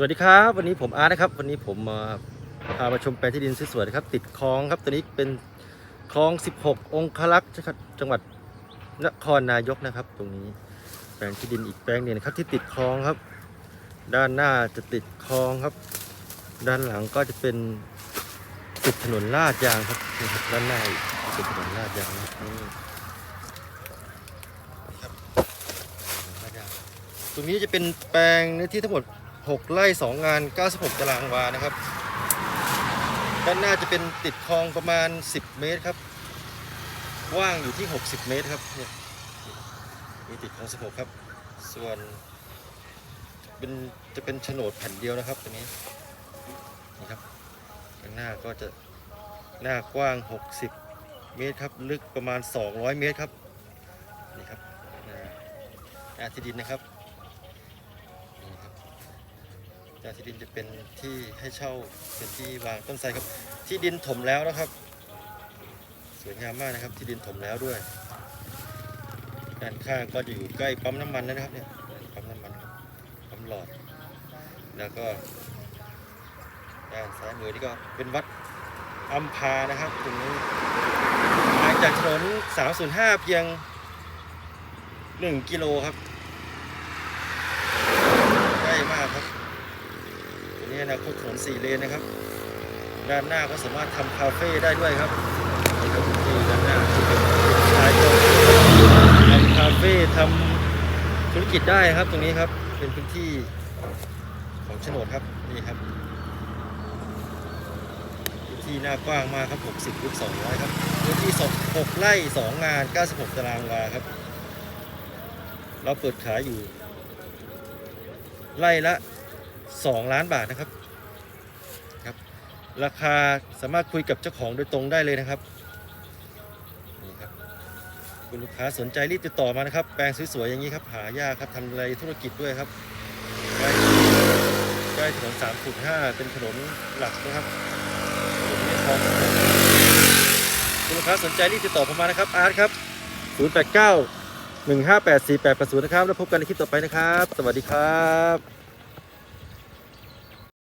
สวัสดีครับ วันนี้ผมอาร์ตนะครับ วันนี้ผมมาพามาชมแปลงที่ดินสวยๆนะครับ ติดคลองครับตัวนี้เป็นคลอง 16 องคลักษ์จังหวัดนครนายกนะครับ ตรงนี้แปลงที่ดินอีกแปลงหนึงนะครับ ที่ติดคลองครับ ด้านหน้าจะติดคลองครับ ด้านหลังก็จะเป็นติดถนนลาดยางครับนี่ครับด้านหน้าอีกเป็นถนนลาดยางนะครับนี่ครับถนนลาดยางตรงนี้จะเป็นแปลงเนื้อที่ทั้งหมด 6 ไร่ 2 งาน 96 ตารางวานะครับ ด้านหน้าจะเป็นติดคลองประมาณ 10 เมตรครับกว้างอยู่ที่ 60 เมตรครับเนี่ยนี่ติดคลอง 16 ครับ ส่วนเป็นจะเป็นโฉนดแผ่นเดียวนะครับตรงนี้นี่ครับข้างหน้าก็จะหน้ากว้าง 60 เมตรครับ ลึกประมาณ 200 เมตรครับนี่ครับหน้าหน้าที่ดินนะครับาที่ดินจะเป็นที่ให้เช่าเป็นที่วางต้นไทรครับ ที่ดินถมแล้วนะครับ สวยงามมากนะครับ ที่ดินถมแล้วด้วย ด้านข้างก็จะอยู่ใกล้ปั๊มน้ำมันนะครับเนี่ยปั๊มน้ำมันปั๊มหลอด แล้วก็ด้านซ้ายมือนี่ก็เป็นวัดอัมพานะครับตรงนี้ห่างจากถนน 305 เพียง 1 กิโลครับ ใกล้มากครับตัว นาคตถนนสี่เลนนะครับ ด้านหน้าก็สามารถทำคาเฟ่ได้ด้วยครับนี่ครับที่ด้านหน้าที่เป็นชายโครงทำคาเฟ่ทำธุรกิจได้ครับตรงนี้ครับเป็นพื้นที่ของโฉนดครับนี่ครับพื้นที่หน้ากว้างมากครับ60ลูก200ครับพื้นที่6ไร่2งาน 96 ตารางวาครับ เราเปิดขายอยู่ไร่ละ 2 ล้านบาทนะครับ ราคาสามารถคุยกับเจ้าของโดยตรงได้เลยนะครับนี่ครับคุณลูกค้าสนใจรีบติดต่อมานะครับ แปลงสวยๆอย่างนี้ครับหายากครับทำอะไรธุรกิจด้วยครับใกล้ใกล้ถนน3.5 เป็นถนนหลักนะครับคุณลูกค้าสนใจรีบติดต่อผมมานะครับอาร์ตครับ 089 1584880 นะครับ แล้วพบกันในคลิปต่อไปนะครับ สวัสดีครับ